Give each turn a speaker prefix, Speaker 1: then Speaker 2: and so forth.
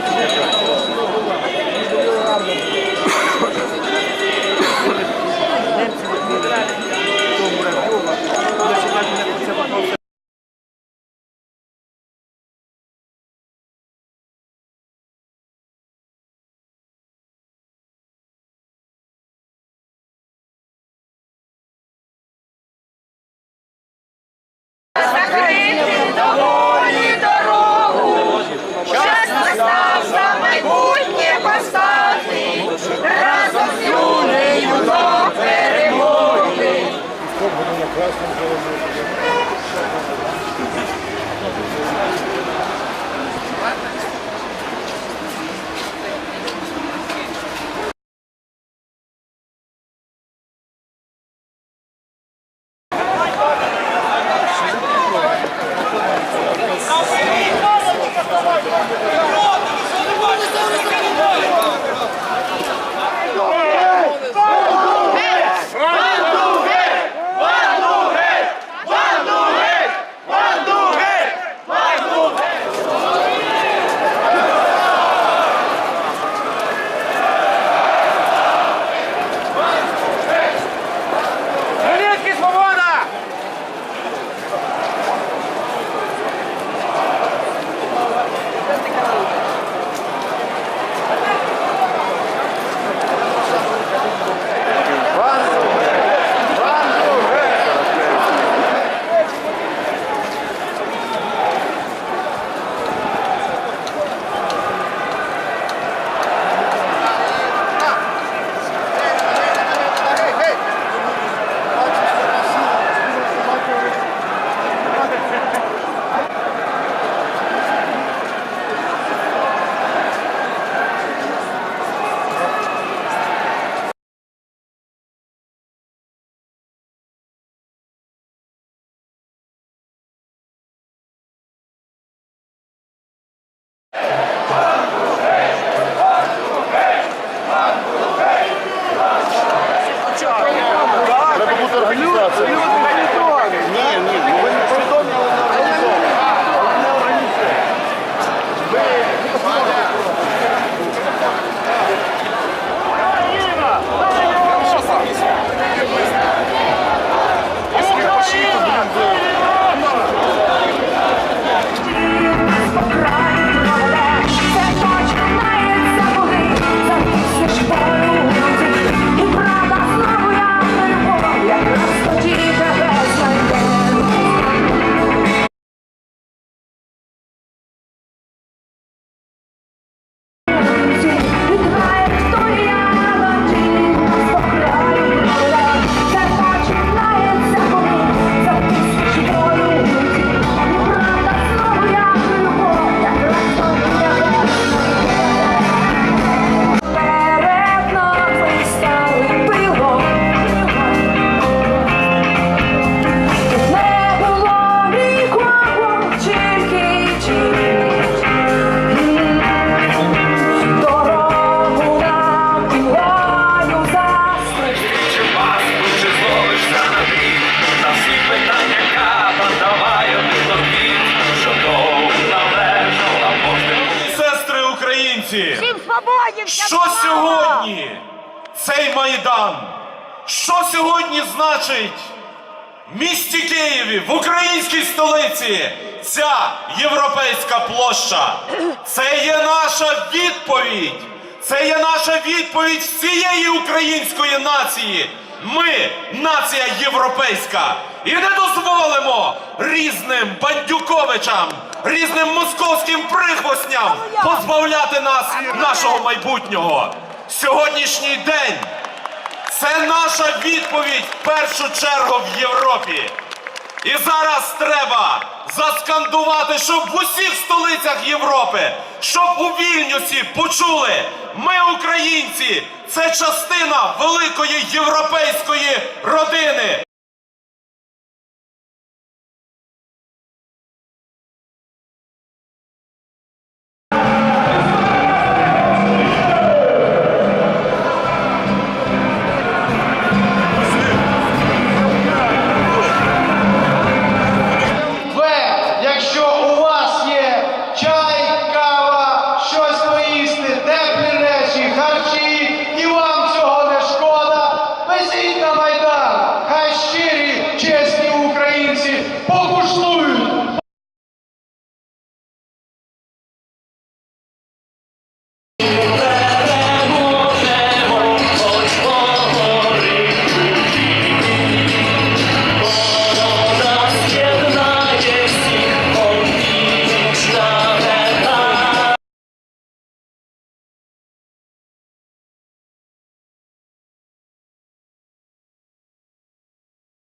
Speaker 1: Thank
Speaker 2: you. красном железу.
Speaker 1: す
Speaker 2: いません。Українці!
Speaker 1: Що сьогодні цей майдан? Що сьогодні значить в місті Києві, в українській столиці, ця європейська площа? Це є наша відповідь. Це є наша відповідь всієї української нації. Ми нація європейська. І не дозволимо різним бандюковичам, різним московським прихвостням позбавляти нас нашого майбутнього. Сьогоднішній день це наша відповідь в першу чергу в Європі. І зараз треба заскандувати, щоб в усіх столицях Європи, щоб у Вільнюсі почули, ми, українці, це частина великої європейської родини.